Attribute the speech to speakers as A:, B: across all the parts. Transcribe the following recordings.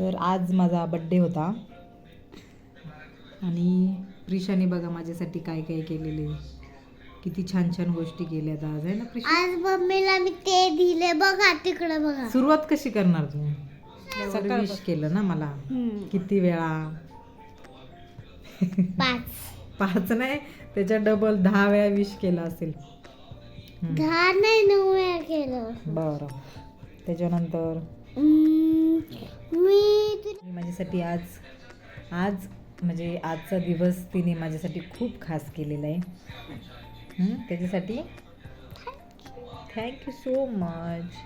A: तर आज माझा बड्डे होता. आणि प्रिशाने बघा माझ्यासाठी काय काय केलेले. किती छान छान गोष्टी केल्यात आज आहे ना प्रिशा?
B: आज मम्मीला मी ते दिले. बघा तिकडे बघा.
A: सुरुवात कशी करणार तू? सकाळ विश केलं ना मला. किती वेळा?
B: पाच.
A: पाच नाही त्याच्या डबल दहा वेळा विश केला असेल.
B: दहा नाही नऊ वेळा केलं.
A: बरं. त्याच्यानंतर?
B: मी
A: मी माझ्यासाठी आज आज म्हणजे आजचा दिवस तिने माझ्यासाठी खूप खास केलेला आहे. त्याच्यासाठी thank you so much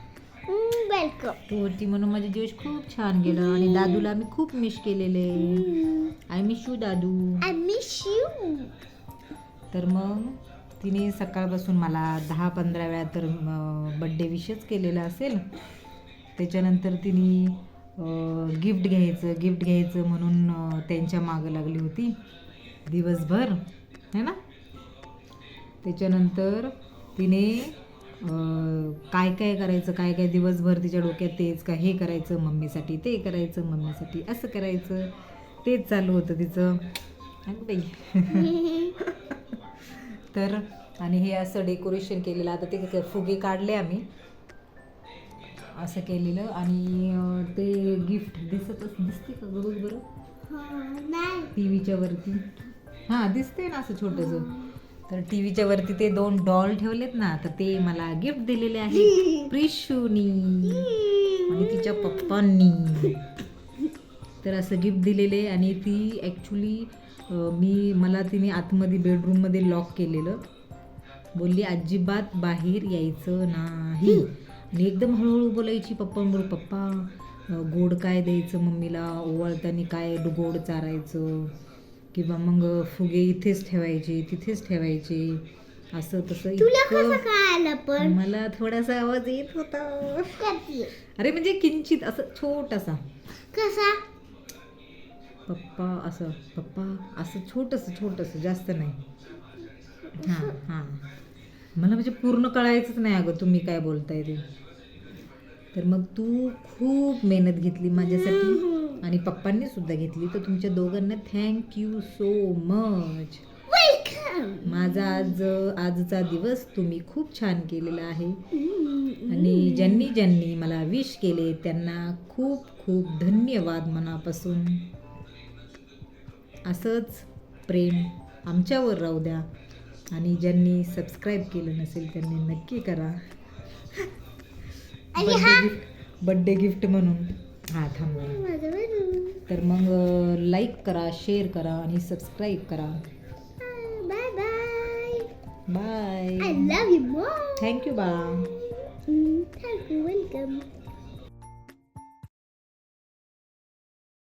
B: welcome.
A: तू होती म्हणून माझे दिवस खूप छान गेलं आणि दादूला आम्ही खूप मिस केलेले. आय मिस यू दादू.
B: आय मिस यू
A: तर मग तिने सकाळपासून मला दहा पंधरा वेळा तर बड्डे विशच केलेला असेल. त्याच्यानंतर तिने गिफ्ट घ्यायचं गिफ्ट घ्यायचं म्हणून त्यांच्या मागं लागली होती. दिवसभर है ना? त्याच्यानंतर तिने काय काय करायचं काय काय दिवसभर तिच्या डोक्यात तेच का हे करायचं मम्मीसाठी ते करायचं मम्मीसाठी असं करायचं. तेच चालू होतं तिचं. बाई. तर आणि हे असं डेकोरेशन केलेलं आता ते फुगे काढले आम्ही. असं केलेलं आणि ते गिफ्ट दिसतच दिसते का बघ बरं?
B: नाही.
A: टी व्हीच्या वरती. हां दिसते ना असं छोटंसं. तर टी व्हीच्या वरती ते दोन डॉल ठेवलेत ना तर ते मला गिफ्ट दिलेले आहे प्रिशूनी. आणि तिच्या पप्पांनी. तर असं गिफ्ट दिलेले आणि ती ॲक्च्युली मी मला तिने आतमध्ये बेडरूममध्ये लॉक केलेलं. बोलली अजिबात बाहेर यायचं नाही. आणि एकदम हळूहळू बोलायची पप्पांबरोबर पप्पा अं, गोड काय द्यायचं मम्मीला? ओवाळताना काय गोड चारायचं? किंवा मग फुगे इथेच ठेवायचे तिथेच ठेवायचे? असं तसं इतकं मला थोडासा आवाज येत होता. अरे म्हणजे किंचित असं छोटासा.
B: कसा?
A: पप्पा असं पप्पा असं छोटंसं छोटंसं जास्त नाही. हां हां. मला म्हणजे पूर्ण कळायचंच नाही अगं तुम्ही काय बोलताय ते. तर मग तू खूप मेहनत घेतली माझ्यासाठी आणि पप्पांनी सुद्धा घेतली. तर तुमच्या दोघांना थँक्यू सो मच
B: वेलकम
A: माझा आज आजचा दिवस तुम्ही खूप छान केलेला आहे. आणि ज्यांनी ज्यांनी मला विश केले त्यांना खूप खूप धन्यवाद मनापासून. असंच प्रेम आमच्यावर राहू द्या. आणि ज्यांनी सबस्क्राईब केलं नसेल त्यांनी नक्की करा. बड्डे गिफ्ट म्हणून. हां थांबवा. तर मग लाईक करा शेअर करा आणि सबस्क्राईब करा.
B: Bye bye
A: bye
B: I love you mom
A: thank you बा
B: थँक यू वेलकम